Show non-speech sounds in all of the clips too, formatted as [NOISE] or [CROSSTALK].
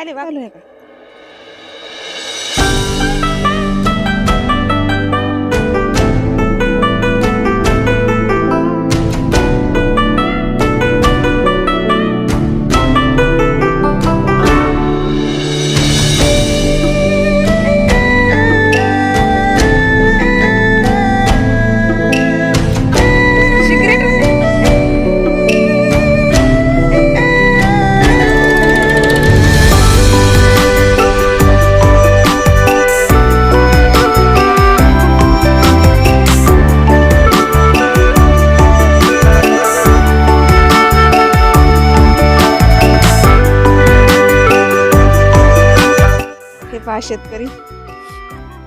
राहिले बा. शेतकरी.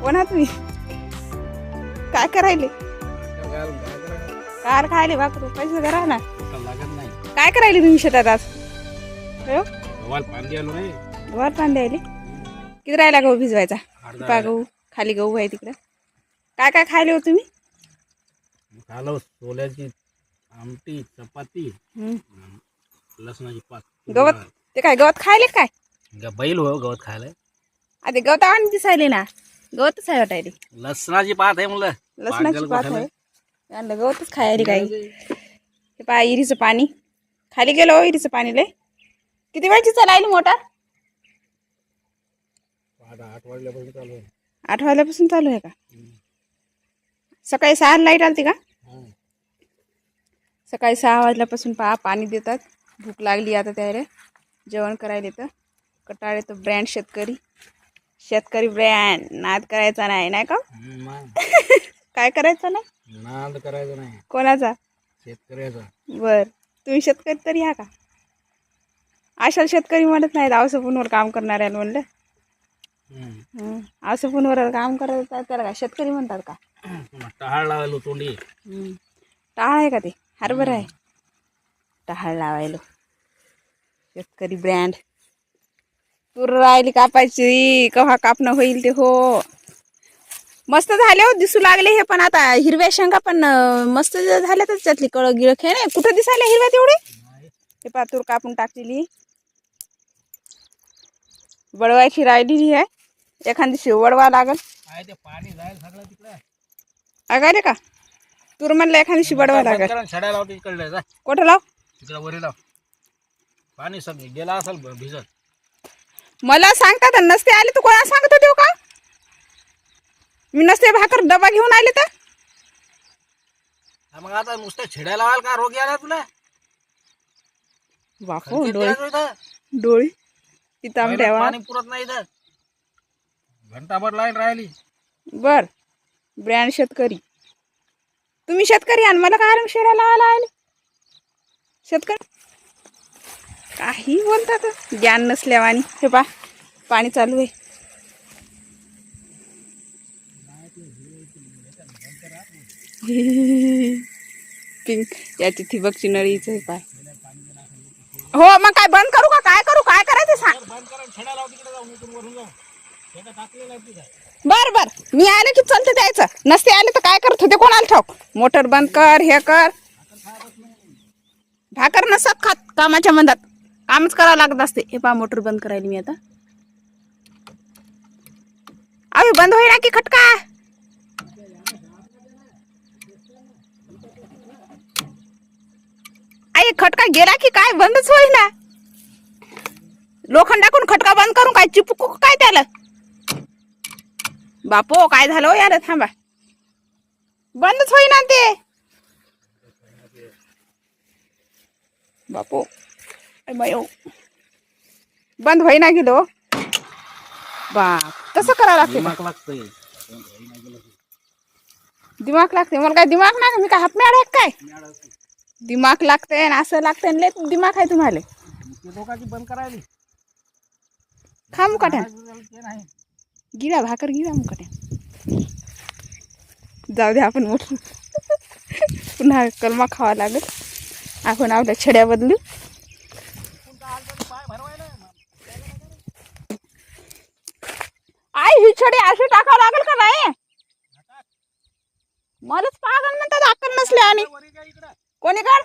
कोणा तुम्ही काय करायले? कार खायले भाकरू पैसे करा ना काय करायले तुम्ही शेतात आज? हो? वर पाणी द्यायले किती राहिला गहू भिजवायचा? पा गहू खाली गहू आहे तिकडं. काय काय खायले हो तुम्ही? खालो सोल्याची आमटी चपाती. लसणाची पात. गवत? ते काय गवत खायले काय? बैल हो गवत खायला. आता गवत आणि दिसायले ना. गवतच आहे वाटायले. लसणाची पात आहे म्हणलं. लसणाची पात. आहे. आणलं गवतच खायले काही. हे पहा इरीचं पाणी. खाली गेलो हो इरीचं पाणी लय. किती वेळची चालायली मोटार? आठ वाजल्यापासून चालू आहे. आठ वाजल्यापासून चालू आहे का? सकाळी सहा लाइट आलती का. सकाळी सहा वाजल्यापासून पहा पाणी देतात. भूक लागली आता त्याला. जेवण करायला येतं. कटाळ येतं ब्रँड शेतकरी. शेतकरी ब्रँड नाद करायचा नाही नाही का. [LAUGHS] काय करायचं नाही? नाद करायचं नाही. कोणाचा? शेतकऱ्याचा. बर. तुम्ही शेतकरी तरी हा का? अशा शेतकरी म्हणत नाहीत आवसं फोनवर काम करणाऱ्याला म्हणलं. हं. आवसं फोनवर काम करत त्याला काय शेतकरी म्हणतात का? टहाळ लावायला तोंडी. हं. टाळ आहे का ते? हरभर आहे. टहाळ लावायला. शेतकरी ब्रँड. तूर राहिली कापायची कव्हा कापणं होईल ते हो. मस्त झाले हो दिसू लागले हे पण आता. हिरव्या शेंगा पण मस्त झाल्या तर त्यातली कळ गिळख आहे ना कुठं दिसायला हिरव्या तेवढे? हे पहा तूर कापून टाकलेली. वडवायची राहिलेली आहे. एखाद दिवशी वडवा लागल. तिकडे. अगाले का? तूर म्हणलं एखाद दिवशी वडवा लागल. कुठं लाव? तिकडे वरी लाव. पाणी गेला असेल भिजत. मला सांगतात आणि नसते आले तू कोणा सांगत होते का? मी नसते भाकर डबा घेऊन आले तर. मग आता नुसतं छेड्या लावाल का? रोग याला तुला? खर्च डोळे. इथं. डोळी. तिथं पहिलं ठेवा. पाणी पुरत नाही इथं. घंटाभर लाईन राहिली. बर. ब्रँड शेतकरी. तुम्ही शेतकरी आणि मला काय शेळ्या लावायला आले? शेतकरी काही बोलतात ज्ञान नसल्यावानी हे पा पाणी चालू आहे. [LAUGHS] पिंक याची ठिबकची नळीच आहे पाय. हो मग काय बंद करू का? काय करू? काय करायचं? सांग. बर बर. मी आले की चलते द्यायचं. नसते आले तर काय करत होते? कोणाला ठाऊक? मोटर बंद कर हे कर. भाकर नसत खात कामाच्या मंदात. कामच करावं लागत असते. हे मोटर बंद करायला मी आता. अरे बंद होईना की खटका? आई, खटका गेला की काय? बंदच लोखंड टाकून खटका बंद करून काय चिपकू त्याला? बापो, काय झालं यार? थांबा. बंदच होईना ते. बापो. बंद होईना गेलो बाप तसं करावं लागते दिमाग लागतंय. दिमाग लागते मला काय दिमाग नाही मी काय हापमॅड आहे काय? दिमाग लागते आणि असं लागतंय आणि लय दिमाग आहे तुम्हाला. ते लोकांची बंद करायली. खा नाही. गिरा भाकर गिरा मुकाट्यान जाऊ दे आपण मोठं पुन्हा कलमा खावा लागेल. आपण आपल्या छड्या बदलू. ही छडी अशी टाकावं लागेल का नाही? मलाच पागल म्हणतात अक्कल नसले आणि कोणी काढ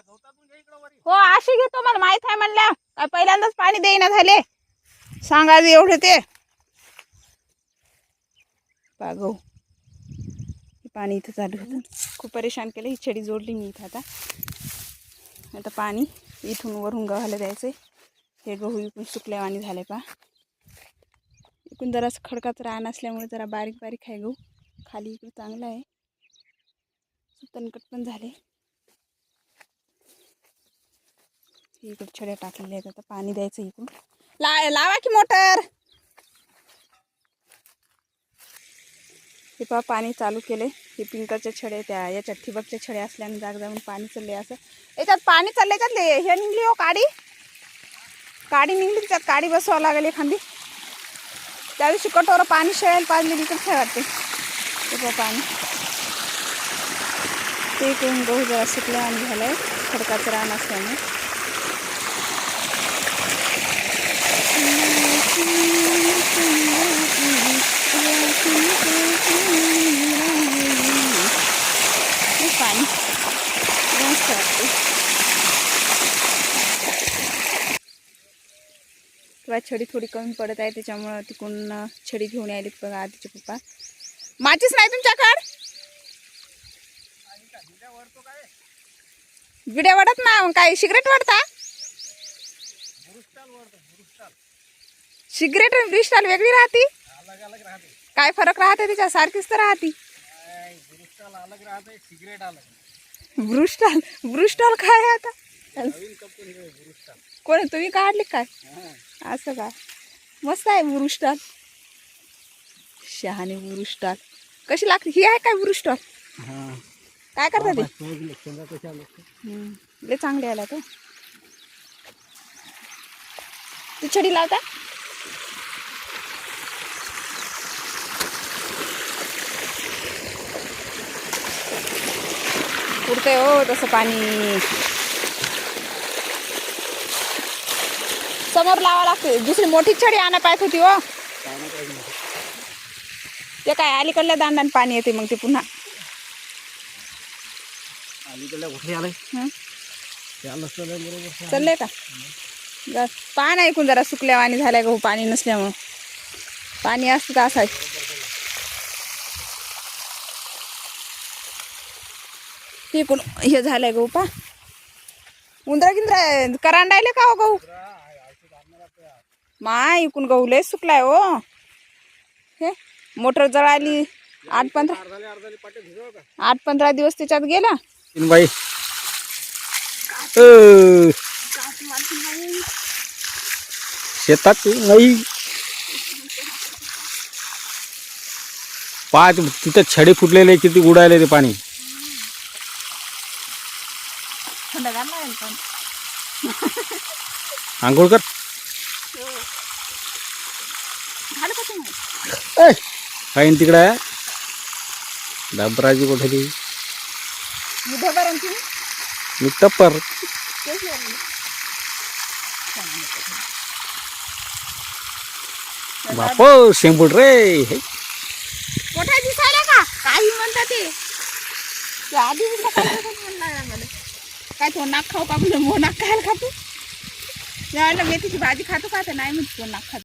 हो अशी घेतो मला माहीत आहे म्हणल्या. काय पहिल्यांदाच पाणी देईना झाले. सांगा एवढे ते. पा पाणी इथं चालू होतं. खूप परेशान केलं ही छडी जोडली मी इथं आता. आता पाणी इथून वरून गव्हाला द्यायचं हे गहू इकून सुकल्यावानी झाले पा इकून जरासं खडकाचं रान असल्यामुळे जरा बारीक बारीक आहे गहू. खाली इकडे चांगलं आहे. तणकट पण झाले. इकडे छड्या टाकलेल्या आहेत. आता पाणी द्यायचं इकडून. ला लावा की मोटर! हे पहा पाणी चालू केले हे पिंकरच्या छडे त्या याच्यात ठिबकच्या छडे असल्याने जाग जाऊन पाणी चालले असं. याच्यात पाणी चालले त्यातले हे निघली हो काडी. काडी निघली त्यात काडी बसवावं लागेल एखादी. त्या दिवशी कटोरं पाणी शेळेल पाच इकडे ठेवते वाटते ते पाणी. ते करून गहू जरा सुकल्या आणि झालंय. खडकाचं रान असल्याने हे पाणी मस्त वाटते किंवा छडी थोडी कमी पडत आहे त्याच्यामुळं तिकडून छडी घेऊन यायलीत बघा आधीचे पप्पा. माचीच नाही तुमच्याकडं? विड्या वाढत ना काय सिगरेट वाढता सिगरेट आणि ब्रिस्टॉल वेगळी राहती? काय फरक राहते त्याच्या सारखीच तर राहती. ब्रुस्टॉल ब्रुस्टॉल काय आता? कोण तुम्ही काढले काय असं काय मस्त आहे बुरुस्टॉल शहाणे बुरुस्टॉल कशी लागते? ही आहे काय हां. काय करता ते? चांगले आला तो तू छडी लावता? पुरतंय हो तसं पाणी. समोर लावा लागते. दुसरी मोठी छडी आणा पाहत होती हो. ते काय अलीकडल्या दांडाने पाणी येते मग ते पुन्हा. हं? चाललंय का? पान ऐकून जरा सुकल्यावानी झालाय गहू पाणी नसल्यामुळं. पाणी असतं तर असाय इकून हे झालंय गहू पा. उंदरा गिंद्रा करांडायले का हो गहू माय इकून गहू लय सुकलाय हो. हे मोटर जळाली आठ पंधरा आठ पंधरा दिवस त्याच्यात गेला. बाई शेतात नाही. पाच तिथं छडे फुटलेले किती उडायले ते पण. आंघोळ कर झालं का तुम्ही काही तिकडं. डाबराजी कुठे ती मी टप्पर. बाप शेंबूड रे. हे मोठा दिसायला का? काही म्हणतात ते. ते आधी काय तो नाक खाऊ का? म्हणलं मो नाक खायला खातो. मी म्हणलं मेथीची भाजी खातो का? तर नाही म्हणतो नाक खातो.